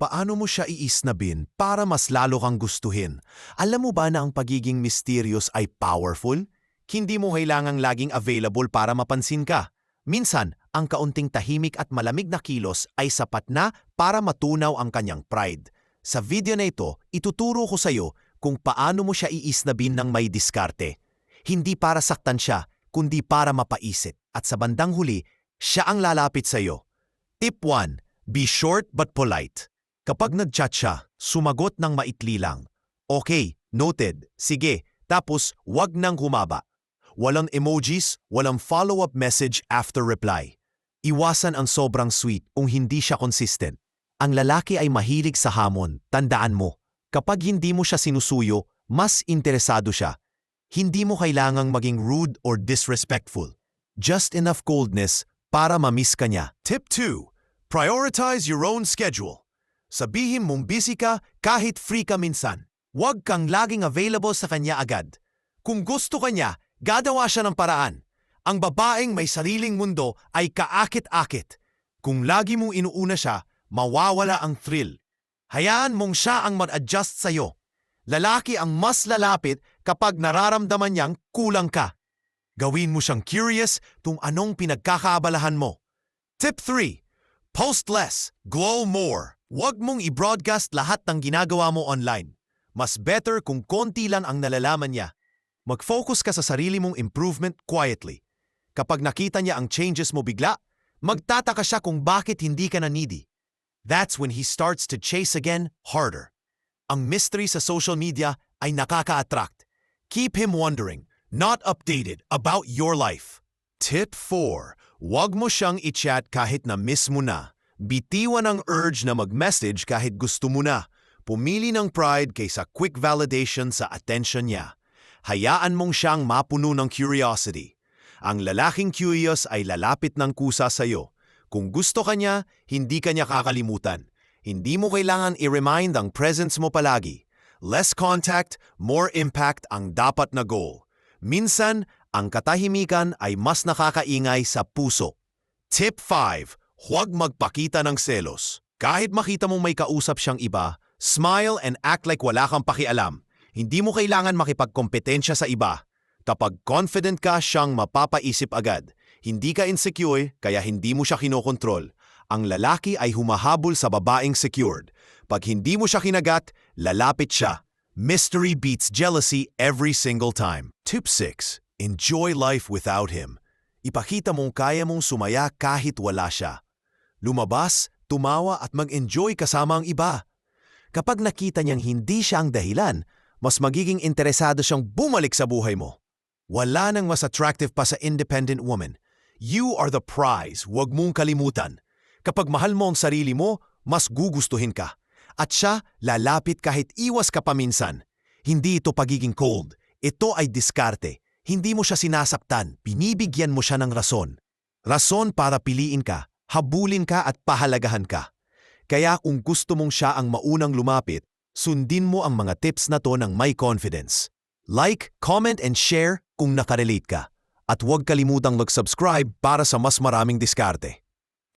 Paano mo siya iisnabin para mas lalo kang gustuhin? Alam mo ba na ang pagiging mysterious ay powerful? Hindi mo kailangang laging available para mapansin ka. Minsan, ang kaunting tahimik at malamig na kilos ay sapat na para matunaw ang kanyang pride. Sa video na ito, ituturo ko sa iyo kung paano mo siya iisnabin ng may diskarte. Hindi para saktan siya, kundi para mapaisit. At sa bandang huli, siya ang lalapit sa iyo. Tip 1. Be short but polite. Kapag nag-chat siya, sumagot ng maitli lang. Okay, noted, sige, tapos wag nang humaba. Walang emojis, walang follow-up message after reply. Iwasan ang sobrang sweet kung hindi siya consistent. Ang lalaki ay mahilig sa hamon, tandaan mo. Kapag hindi mo siya sinusuyo, mas interesado siya. Hindi mo kailangang maging rude or disrespectful. Just enough coldness para mamiss ka niya. Tip 2. Prioritize your own schedule. Sabihin mong busy ka kahit free ka minsan. Huwag kang laging available sa kanya agad. Kung gusto ka niya, gagawa siya ng paraan. Ang babaeng may sariling mundo ay kaakit-akit. Kung lagi mong inuuna siya, mawawala ang thrill. Hayaan mong siya ang mag-adjust sa'yo. Lalaki ang mas lalapit kapag nararamdaman niyang kulang ka. Gawin mo siyang curious kung anong pinagkakaabalahan mo. Tip 3. Post less, glow more. Huwag mong i-broadcast lahat ng ginagawa mo online. Mas better kung konti lang ang nalalaman niya. Mag-focus ka sa sarili mong improvement quietly. Kapag nakita niya ang changes mo bigla, magtataka siya kung bakit hindi ka na needy. That's when he starts to chase again harder. Ang mystery sa social media ay nakaka-attract. Keep him wondering, not updated about your life. Tip 4. Huwag mo siyang i-chat kahit na miss mo na. Bitiwan ang urge na mag-message kahit gusto mo na. Pumili ng pride kaysa quick validation sa attention niya. Hayaan mong siyang mapuno ng curiosity. Ang lalaking curious ay lalapit ng kusa sa iyo. Kung gusto ka niya, hindi ka niya kakalimutan. Hindi mo kailangan i-remind ang presence mo palagi. Less contact, more impact ang dapat na goal. Minsan, ang katahimikan ay mas nakakaingay sa puso. Tip 5. Huwag magpakita ng selos. Kahit makita mong may kausap siyang iba, smile and act like wala kang pakialam. Hindi mo kailangan makipagkompetensya sa iba. Kapag confident ka, siyang mapapaisip agad. Hindi ka insecure, kaya hindi mo siya kinokontrol. Ang lalaki ay humahabol sa babaeng secured. Pag hindi mo siya kinagat, lalapit siya. Mystery beats jealousy every single time. Tip 6. Enjoy life without him. Ipakita mong kaya mong sumaya kahit wala siya. Lumabas, tumawa at mag-enjoy kasama ang iba. Kapag nakita niyang hindi siya ang dahilan, mas magiging interesado siyang bumalik sa buhay mo. Wala nang mas attractive pa sa independent woman. You are the prize, huwag mong kalimutan. Kapag mahal mo ang sarili mo, mas gugustuhin ka. At siya, lalapit kahit iwas ka paminsan. Hindi ito pagiging cold. Ito ay diskarte. Hindi mo siya sinasaktan, binibigyan mo siya ng rason. Rason para piliin ka, habulin ka at pahalagahan ka. Kaya kung gusto mong siya ang maunang lumapit, sundin mo ang mga tips na to ng may confidence. Like, comment and share kung nakarelate ka. At huwag kalimutang mag-subscribe para sa mas maraming diskarte.